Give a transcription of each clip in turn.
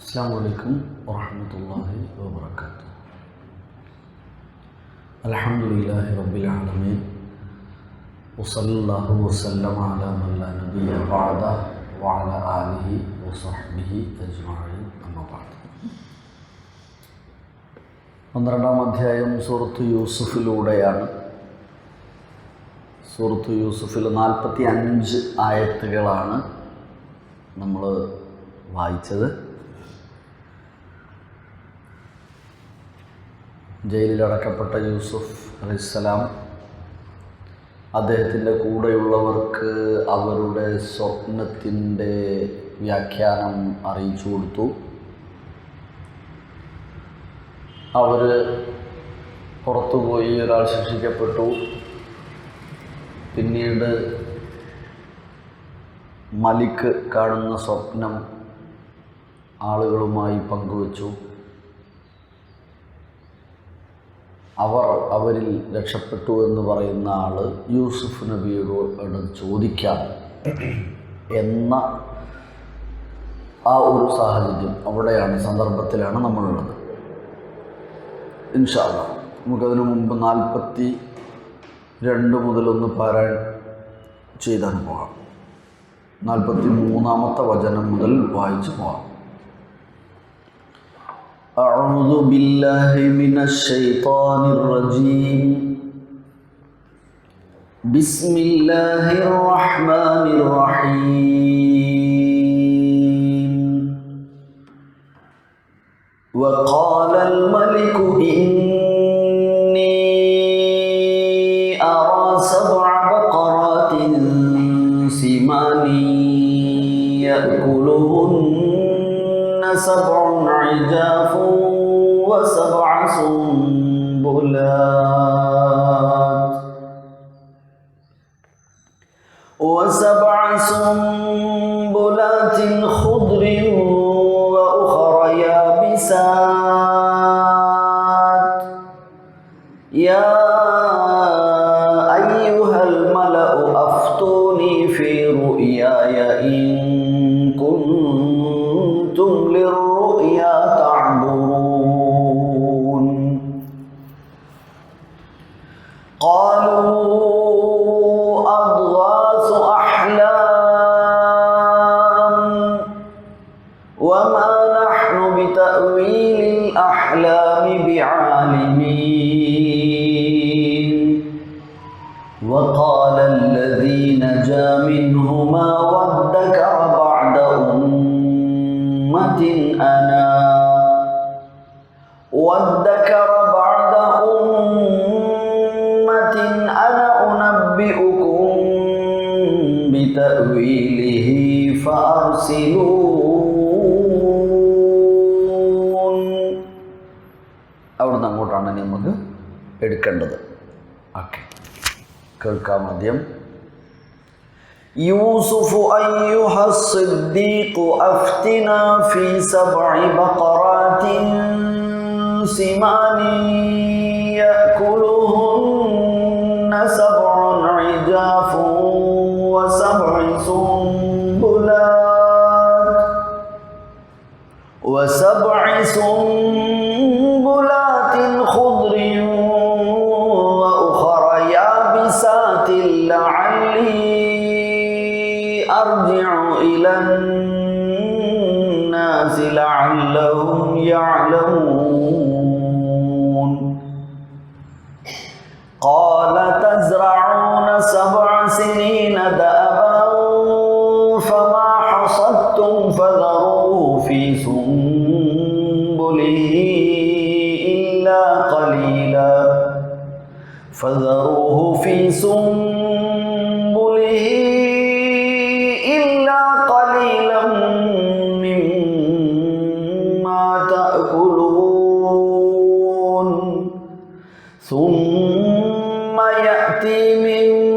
അസ്സാം വലൈക്കും വറഹമത്തല്ലാഹി വാബർക്കാത്തു അലഹമുല്ലാഹി റബ്ബിൽ ആലമീൻ. വസല്ലാഹു അലാ മല്ലാ നബിയ വഅദ വഅല ആലിഹി വസഹ്ബിഹി അജ്മഈൻ. അമ്മ ബഅദ്. പന്ത്രണ്ടാം അധ്യായം സൂറത്ത് യൂസുഫിലൂടെയാണ്. സൂറത്ത് യൂസുഫിൽ നാൽപ്പത്തി അഞ്ച് ആയത്തുകളാണ് നമ്മൾ വായിച്ചത്. ജയിലിലടക്കപ്പെട്ട യൂസുഫ് അലിസ്സലാം അദ്ദേഹത്തിന്റെ കൂടെയുള്ളവർക്ക് അവരുടെ സ്വപ്നത്തിന്റെ വ്യാഖ്യാനം അറിയിച്ചു കൊടുത്തു. അവർ പുറത്തുപോയി ഒരാൾ ശിക്ഷിക്കപ്പെട്ടു. പിന്നീട് മലിക്ക് കാണുന്ന സ്വപ്നം ആളുകളുമായി പങ്കുവച്ചു. അവർ അവരിൽ രക്ഷപ്പെട്ടു എന്ന് പറയുന്ന ആൾ യൂസുഫ് നബിയോട് ചോദിക്കാം എന്ന ആ ഒരു സാഹചര്യം അവിടെയാണ് സന്ദർഭത്തിലാണ് നമ്മളുള്ളത്. ഇൻഷാല്ല നമുക്കതിനു മുമ്പ് നാൽപ്പത്തി രണ്ട് മുതലൊന്ന് പാരായ ചെയ്താണ് പോകാം. നാൽപ്പത്തി മൂന്നാമത്തെ വചനം മുതൽ വായിച്ചു പോകാം. أعوذ بالله من الشيطان الرجيم. بسم الله الرحمن الرحيم. وقال الملك إني أرى سبع بقرات سمان يأكلهن سبع عجاف وسبع سنبلات. وسبع سنبلات خضر وادكر بعد أمة أنا أنبئكم بتأويله فأرسلون അവിടുന്ന് അങ്ങോട്ടാണ് ഇനി നമുക്ക് എടുക്കേണ്ടത് ഓക്കെ കേൾക്കാം ആദ്യം يوسف أيها الصديق أفتنا في سبع بقرات سمان يأكلهن ثم يأتي من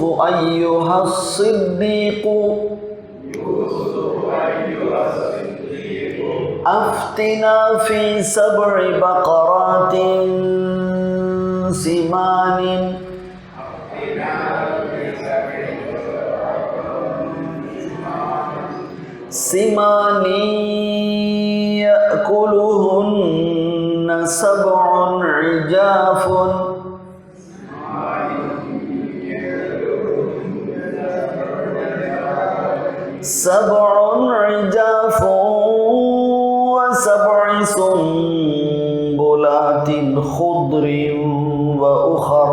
يوسف أيها الصديق. أفتنا في سبع بقرات سمان. سمان يأكلهن سبع عجاف. سبع عجاف وسبع سنبلات خضر وأخر.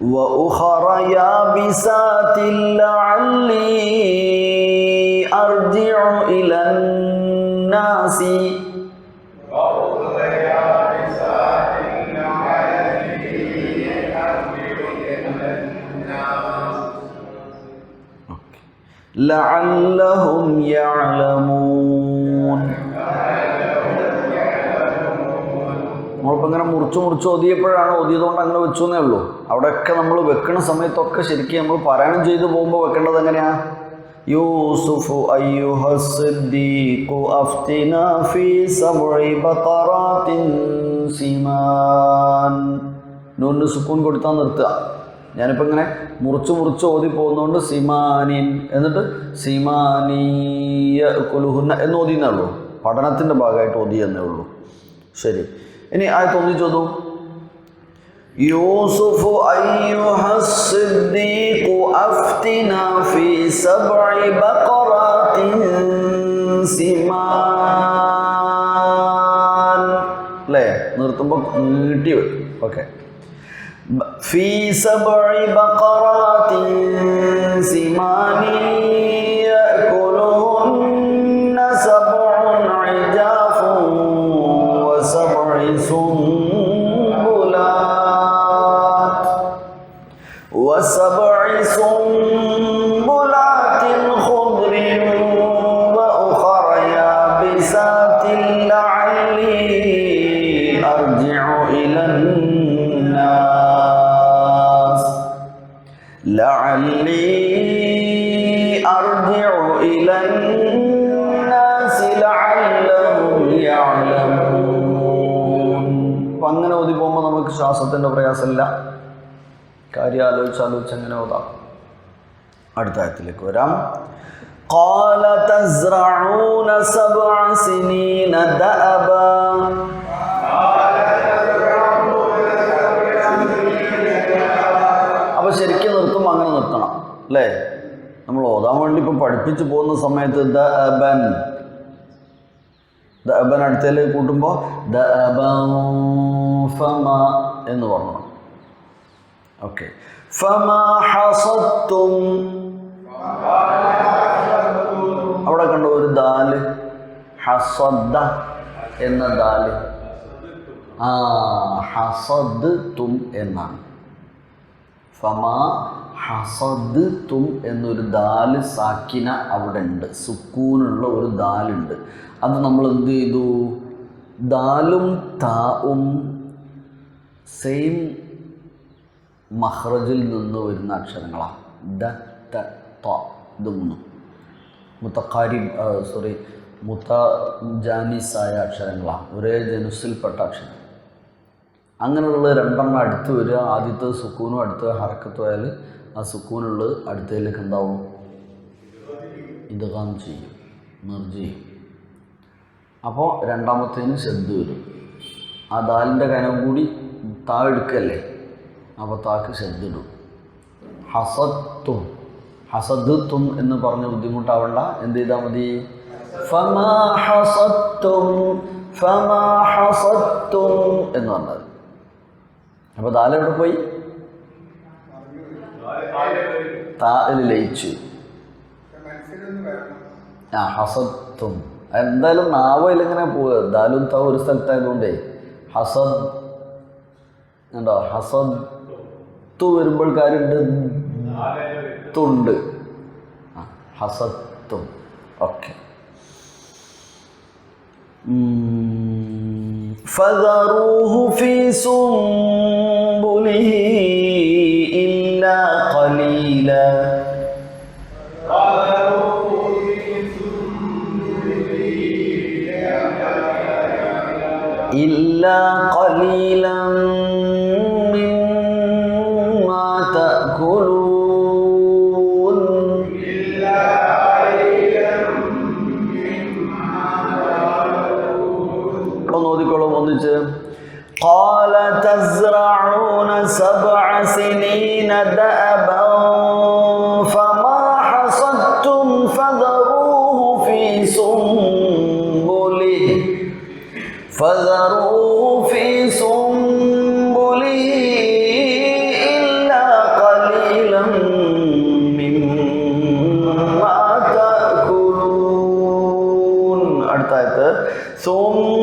وأخر يابسات لعلي أرجع إلى الناس. لعلهم يعلمون നമ്മളിപ്പോൾ ഇങ്ങനെ മുറിച്ച് മുറിച്ച് ഓതിയപ്പോഴാണ് ഓതിയതുകൊണ്ട് അങ്ങനെ വെച്ചു എന്നേ ഉള്ളൂ അവിടെയൊക്കെ നമ്മൾ വെക്കണ സമയത്തൊക്കെ ശരിക്കും നമ്മൾ പാരായണം ചെയ്തു പോകുമ്പോൾ വെക്കേണ്ടത് എങ്ങനെയാ യൂസുഫു അയ്യുഹസ്ദീഖു അഫ്തിന ഫീ സബ്ഇ ബഖറാത്തിൻ സിമാൻ നൂന് സുക്കൂൻ കൊടുത്താൽ നിർത്തുക ഞാനിപ്പോൾ ഇങ്ങനെ മുറിച്ച് മുറിച്ച് ഓതി പോകുന്നതുകൊണ്ട് സിമാനിൻ എന്നിട്ട് സിമാനീയ കൊലുഹുന്ന എന്ന് ഓതിയെന്നേ ഉള്ളൂ. പഠനത്തിന്റെ ഭാഗമായിട്ട് ഓതി എന്നേ ഉള്ളൂ. ശരി. ഇനി ആ തോന്നി ചോദു യൂസുഫു അയ്യുഹസ്സിദ്ദീഖു അഫ്തിന ഫീ സബ്ഇ ബഖറാത്തിൻ സിമാൻ. അല്ലേ? നിർത്തുമ്പോൾ നീട്ടി വരും. ഓക്കെ. في سبع بقرات سمان يأكلهن سبع عجاف وسبع سنبلات وسبع سنبلات നമുക്ക് ശ്വാസത്തിൻ്റെ പ്രയാസമില്ല കാര്യം ആലോചിച്ച് ആലോചിച്ച് അങ്ങനെ ഓതാം അടുത്ത ആയത്തിലേക്ക് വരാം قال تزرعون سبع سنين دأبا അപ്പോൾ ശരിക്കും നിർത്തുമ്പോൾ അങ്ങനെ നിർത്തണം അല്ലേ നമ്മൾ ഓതാൻ വേണ്ടി ഇപ്പം പഠിപ്പിച്ച് പോകുന്ന സമയത്ത് ദ അബൻ ദ അബൻ അടുത്തേലേക്ക് കൂട്ടുമ്പോൾ ദ അബൻ ഫമ എന്ന് പറഞ്ഞു. ഓക്കെ അവിടെ കണ്ട ഒരു ദാൽ. ഹസദ്ദ എന്ന ദാൽ. ആ ഹസദ് തും എന്നാണ്. ഫമാ ഹസദ് തും എന്നൊരു ദാൽ സാക്കിന അവിടെ ഉണ്ട്. സുക്കൂനുള്ള ഒരു ദാലുണ്ട്. അത് നമ്മൾ എന്ത് ചെയ്തു? ദാലും താവും സെയിം മഹ്റജിൽ നിന്ന് വരുന്ന അക്ഷരങ്ങളാണ്. ദ ത മുത്തക്കാരി സോറി മുത്ത ജാനിസായ അക്ഷരങ്ങളാണ്. ഒരേ ജനുസിൽപ്പെട്ട അക്ഷരം. അങ്ങനെയുള്ള രണ്ടെണ്ണം അടുത്ത് വരിക. ആദ്യത്തെ സുക്കൂനും അടുത്ത ഹറക്കത്തുമായാൽ ആ സുക്കൂനുള്ളത് അടുത്തതിലേക്ക് എന്താവും? ഇതുകാം ചെയ്യും. മെർജ് ചെയ്യും അപ്പോൾ രണ്ടാമത്തേന് ശബ്ദ വരും. ആ ദാലിന്റെ കനം കൂടി താ എടുക്കല്ലേ അപ്പോൾ താക്ക് ശബ്ദിടും. ഹസത്വം ഹസദുത്തും എന്ന് പറഞ്ഞ് ബുദ്ധിമുട്ടാവണ്ട. എന്ത് ചെയ്താൽ മതി? ഫമാ ഹസത്തും ഫമാ ഹസത്തും എന്ന് പറഞ്ഞത് അപ്പോൾ എവിടെ പോയി? താൽ ലയിച്ചു. ആ ഹസത്തും. എന്തായാലും നാവയിൽ ഇങ്ങനെ പോവുക? ദാലും താവ് ഒരു സ്ഥലത്തായതുകൊണ്ടേ. ഹസദ് ഉണ്ടോ ഹസദ് തു വരുമ്പോൾ കാര്യമുണ്ട് തുണ്ട് ആ ഹസത്തും ഓക്കെ فذروه في سنبله إلا قليلا إلا قليلا 从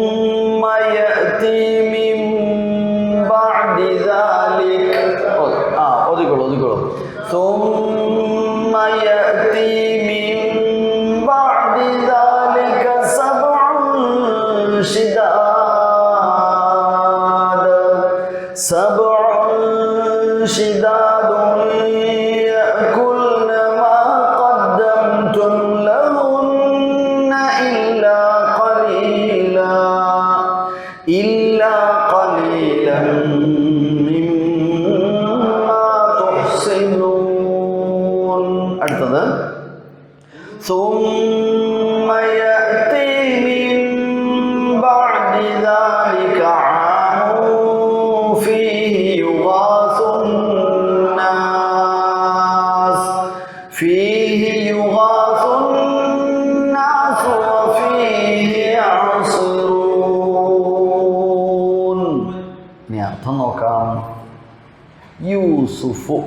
യൂസുഫു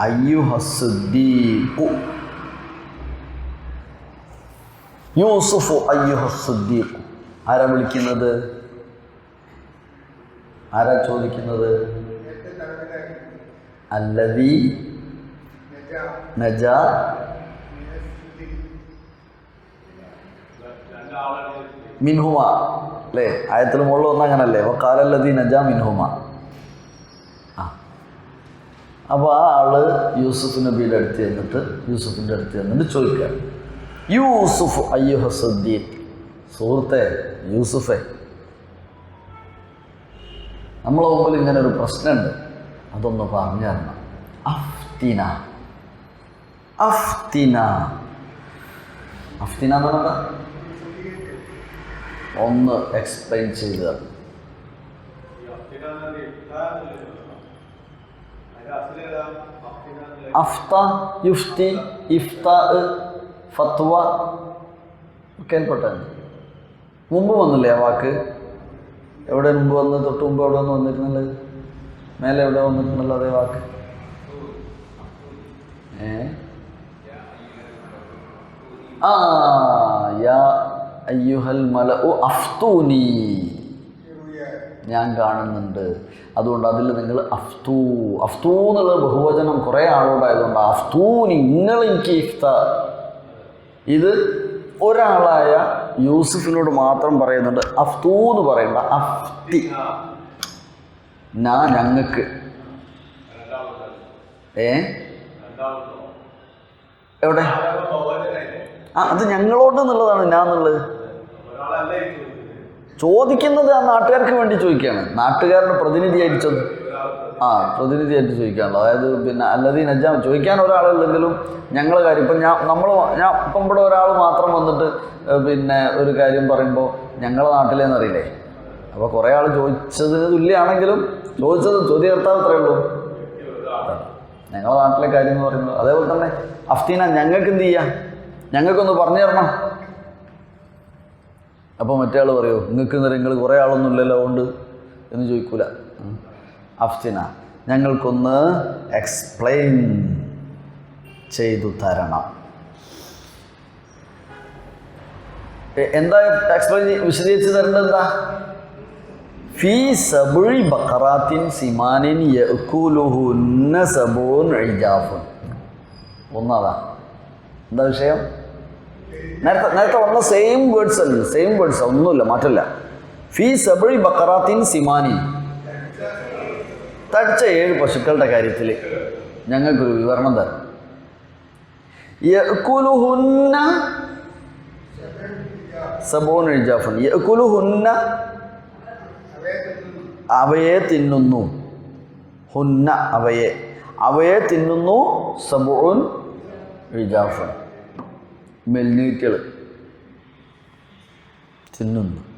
അയ്യുഹസുദ്ദീഖു യൂസുഫു അയ്യുഹസുദ്ദീഖു ആരാ വിളിക്കുന്നത്? ആരാ ചോദിക്കുന്നത്? അല്ലവി നജ. മിൻഹുമ. അല്ലേ? ആയത്തിന് മുകളിൽ വന്ന അങ്ങനല്ലേ? അപ്പോൾ കാലല്ലതി നജ മിൻഹുമ. അപ്പോൾ ആ ആൾ യൂസുഫ് നബിയുടെ അടുത്ത് ചെന്നിട്ട് യൂസുഫിന്റെ അടുത്ത് ചെന്നിട്ട് ചോദിക്കുക യൂസുഫ് അയ്യുഹ സദ്ദീൻ സുഹൃത്തെ യൂസുഫെ. നമ്മളെ മുമ്പിൽ ഇങ്ങനെ ഒരു പ്രശ്നമുണ്ട്. അതൊന്ന് പറഞ്ഞു തരണം. അഫ്തിന. അഫ്തിന. അഫ്തിന എന്ന് പറഞ്ഞാൽ ഒന്ന് എക്സ്പ്ലെയിൻ ചെയ്ത് തരണം. അഫ്ത യുഫ്തി ഇഫ്ത ഫത്വ കേൾപ്പെട്ടെ മുമ്പ് വന്നില്ലേ ആ വാക്ക്? എവിടെ മുമ്പ് വന്ന് തൊട്ട് മുമ്പ് എവിടെ വന്ന് വന്നിരുന്നുള്ളത് മേലെ എവിടെ വന്നിട്ടുണ്ടല്ലോ അതേ വാക്ക്? ഏ? ആ യാ അയ്യുഹൽ മല ഓ അഫ്തൂനി. ഞാൻ കാണുന്നുണ്ട്. അതുകൊണ്ട് അതിൽ നിങ്ങൾ അഫ്തൂ അഫ്തൂ എന്നുള്ള ബഹുവചനം കുറേ ആളോടായതുകൊണ്ട് അഫ്തൂ നിങ്ങൾ എനിക്ക് ഇഫ്ത. ഇത് ഒരാളായ യൂസുഫിനോട് മാത്രം പറയുന്നുണ്ട്. അഫ്തൂ എന്ന് പറയണ്ട. അഫ്തി. നാ ഞങ്ങൾക്ക് ഏ? എവിടെ? ആ അത് ഞങ്ങളോട് എന്നുള്ളതാണ് ഞാൻ എന്നുള്ളത് ചോദിക്കുന്നത് ആ നാട്ടുകാർക്ക് വേണ്ടി ചോദിക്കുകയാണ്. നാട്ടുകാരുടെ പ്രതിനിധിയായിട്ട് ചോ ആ പ്രതിനിധിയായിട്ട് ചോദിക്കാനുള്ളത്. അതായത് പിന്നെ അല്ലതി നജാം ചോദിക്കാൻ ഒരാളുണ്ടെങ്കിലും ഞങ്ങളെ കാര്യം ഇപ്പം ഞാൻ നമ്മൾ ഞാൻ ഇപ്പം ഇവിടെ ഒരാൾ മാത്രം വന്നിട്ട് പിന്നെ ഒരു കാര്യം പറയുമ്പോൾ ഞങ്ങളെ നാട്ടിലേന്ന് അറിയില്ലേ? അപ്പോൾ കുറേ ആൾ ചോദിച്ചതിന് തുല്യമാണെങ്കിലും ചോദിച്ചത് ചോദ്യകർത്താവ് അത്രേ ഉള്ളൂ. ഞങ്ങളുടെ നാട്ടിലെ കാര്യം എന്ന് പറയുന്നത് അതേപോലെ തന്നെ അഫ്തീന ഞങ്ങൾക്ക് എന്ത് ചെയ്യാം? ഞങ്ങൾക്കൊന്ന് പറഞ്ഞു തരണം. അപ്പോൾ മറ്റേ ആൾ പറയുമോ നിങ്ങൾക്ക് നിങ്ങൾ കുറേ ആളൊന്നും ഇല്ലല്ലോ അതുകൊണ്ട് എന്ന് ചോദിക്കൂല. അഫ്തിന ഞങ്ങൾക്കൊന്ന് എക്സ്പ്ലെയിൻ ചെയ്തു തരണം. എന്താ എക്സ്പ്ലെയിൻ വിശദീകരിച്ച് തരേണ്ടത് എന്താ? ഫീ സബുഴി ബക്കറാത്തിൻ സിമാനിൻ യഅ്കുലുഹുന്ന എന്താ വിഷയം? നേരത്തെ നേരത്തെ വന്ന സെയിം വേർഡ്സ് അല്ല? സെയിം വേർഡ്സ് ഒന്നുമില്ല മാറ്റല്ല ഫീ സബിഴി ബക്കറാത്തിൻ സിമാനി. തടിച്ച ഏഴ് പശുക്കളുടെ കാര്യത്തിൽ ഞങ്ങൾക്കൊരു വിവരണം തരാം. യക്കുലുഹുന്ന സബോൻ ഇജാഫുൻ. യക്കുലുഹുന്ന അവയെ തിന്നുന്നു. ഹുന്ന അവയെ. അവയെ തിന്നുന്നു സബോൻ ഇജാഫുൻ. മെൽനീറ്റുകൾ തിന്നുന്നു.